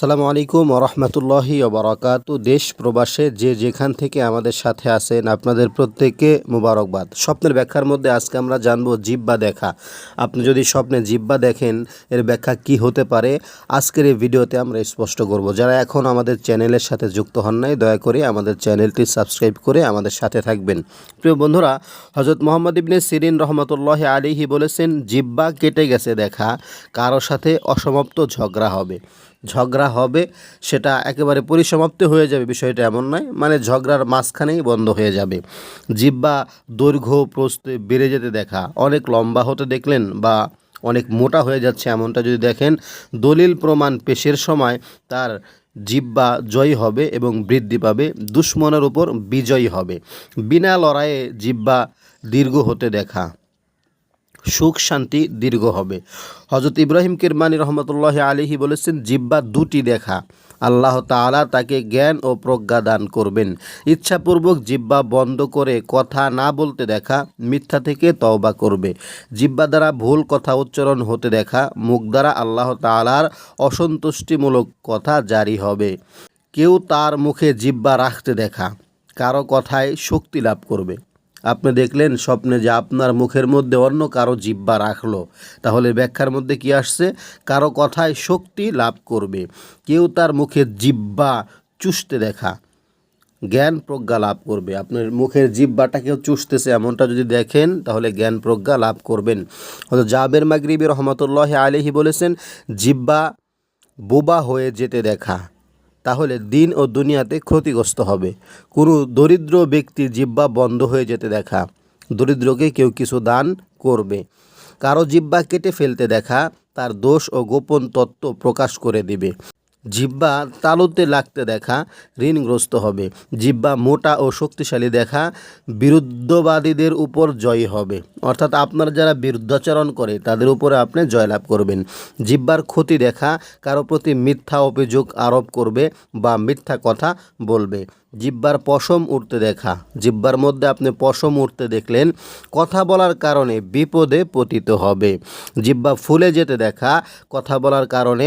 সালামু আলাইকুম ওরহমতুল্লাহি ওবরাকাতু। দেশ, প্রবাসে যে যেখান থেকে আমাদের সাথে আছেন আপনাদের প্রত্যেককে মুবারকবাদ। স্বপ্নের ব্যাখ্যার মধ্যে আজকে আমরা জানব জিব্বা দেখা। আপনি যদি স্বপ্নে জিব্বা দেখেন, এর ব্যাখ্যা কি হতে পারে? আজকের এই ভিডিওতে আমরা স্পষ্ট করব। যারা এখন আমাদের চ্যানেলের সাথে যুক্ত হন নাই, দয়া করে আমাদের চ্যানেলটি সাবস্ক্রাইব করে আমাদের সাথে থাকবেন। প্রিয় বন্ধুরা হজরত মোহাম্মদ ইবনে সিরিন রহমতুল্লাহ আলিহি বলেছেন জিব্বা কেটে গেছে দেখা, কারও সাথে অসমাপ্ত ঝগড়া হবে। ঝগড়া হবে, সেটা একেবারে পরিসমাপ্তি হয়ে যাবে, বিষয়টা এমন নয়। মানে ঝগড়ার মাঝখানেই বন্ধ হয়ে যাবে। জিব্বা দৈর্ঘ্য প্রস্ত বেড়ে যেতে দেখা। অনেক লম্বা হতে দেখলেন বা অনেক মোটা হয়ে যাচ্ছে এমনটা যদি দেখেন, দলিল প্রমাণ পেশের সময় তার জিব্বা জয়ী হবে এবং বৃদ্ধি পাবে, দুশ্মনের উপর বিজয়ী হবে। বিনা লড়াইয়ে জিব্বা দীর্ঘ হতে দেখা। সুখ, শান্তি দীর্ঘ হবে। হজরত ইব্রাহিম কিরমানি রহমতুল্লাহ আলিহি বলেছেন, জিব্বা দুটি দেখা। আল্লাহ তাআলা তাকে জ্ঞান ও প্রজ্ঞা দান করবেন। ইচ্ছাপূর্বক জিব্বা বন্ধ করে কথা না বলতে দেখা, মিথ্যা থেকে তওবা করবে। জিব্বা দ্বারা ভুল কথা উচ্চারণ হতে দেখা, মুখ দ্বারা আল্লাহ তাআলার অসন্তুষ্টিমূলক কথা জারি হবে। কেউ তার মুখে জিব্বা রাখতে দেখা, কারও কথায় শক্তি লাভ করবে। আপনি দেখলেন স্বপ্নে যে আপনার মুখের মধ্যে অন্য কারও জিব্বা রাখল। তাহলে ব্যাখ্যার মধ্যে কি আসছে? কারও কথায় শক্তি লাভ করবে। কেউ তার মুখে জিব্বা চুষতে দেখা। জ্ঞান প্রজ্ঞা লাভ করবে। আপনার মুখের জিব্বাটা কেউ চুষতেছে এমনটা যদি দেখেন, তাহলে জ্ঞান প্রজ্ঞা লাভ করবেন। হয়তো জাবের মাগরিবি রহমতুল্লাহ আলিহি বলেছেন, জিব্বা বোবা হয়ে যেতে দেখা। তাহলে দিন ও দুনিয়াতে ক্ষতিগ্রস্ত হবে। কোনো দরিদ্র ব্যক্তির জিব্বা বন্ধ হয়ে যেতে দেখা। দরিদ্রকে কেউ কিছু দান করবে। কারও জিব্বা কেটে ফেলতে দেখা, তার দোষ ও গোপন তত্ত্ব প্রকাশ করে দিবে। জিব্বা তালুতে লাগতে দেখা, ঋণগ্রস্ত হবে। জিব্বা মোটা ও শক্তিশালী দেখা, বিরুদ্ধবাদীদের উপর জয় হবে। অর্থাৎ আপনার যারা বিরুদ্ধাচরণ করে, তাদের উপরে আপনি জয়লাভ করবেন। জিব্বার ক্ষতি দেখা, কারও প্রতি মিথ্যা অভিযোগ আরোপ করবে বা মিথ্যা কথা বলবে। জিব্বার পশম উঠতে দেখা। জিব্বার মধ্যে আপনি পশম উঠতে দেখলেন, কথা বলার কারণে বিপদে পতিত হবে। জিব্বা ফুলে যেতে দেখা, কথা বলার কারণে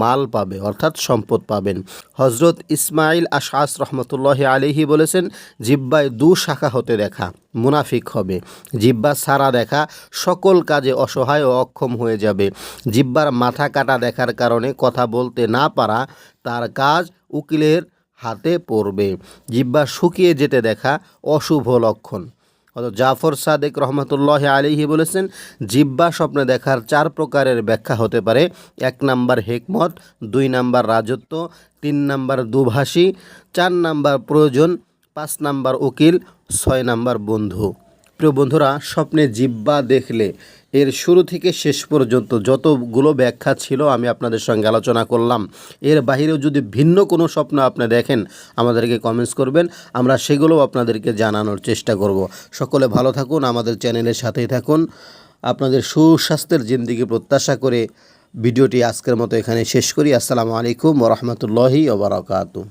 মাল পাবে, অর্থাৎ সম্পদ পাবেন। হজরত ইসমাইল আশাস রহমতুল্লাহ আলিহি বলেছেন, জিব্বায় দু শাখা হতে দেখা, মুনাফিক হবে। জিব্বা সারা দেখা, সকল কাজে অসহায় ও অক্ষম হয়ে যাবে। জিব্বার মাথা কাটা দেখার কারণে কথা বলতে না পারা, তার কাজ উকিলের হাতে পড়বে। জিব্বা শুকিয়ে যেতে দেখা অশুভ লক্ষণ। অত জাফর সাদেক রহমতুল্লাহ আলিহি বলেছেন জিব্বা স্বপ্নে দেখার চার প্রকারের ব্যাখ্যা হতে পারে। এক নাম্বার হেকমত, দুই নাম্বার রাজত্ব, তিন নাম্বার দুভাষী, চার নাম্বার প্রয়োজন, পাঁচ নাম্বার উকিল, ছয় নাম্বার বন্ধু। প্রিয় বন্ধুরা, স্বপ্নে জিব্বা দেখলে। এর শুরু থেকে শেষ পর্যন্ত যতগুলো ব্যাখ্যা ছিল আমি আপনাদের সঙ্গে আলোচনা করলাম। এর বাহিরেও যদি ভিন্ন কোনো স্বপ্ন আপনি দেখেন, আমাদেরকে কমেন্টস করবেন। আমরা সেগুলোও আপনাদেরকে জানানোর চেষ্টা করব। সকলে ভালো থাকুন, আমাদের চ্যানেলের সাথেই থাকুন। আপনাদের সুস্বাস্থ্যের জিন্দিগি প্রত্যাশা করে ভিডিওটি আজকের মতো এখানে শেষ করি। আসসালামু আলাইকুম ওরহমতুল্লাহি ওবরাকাতু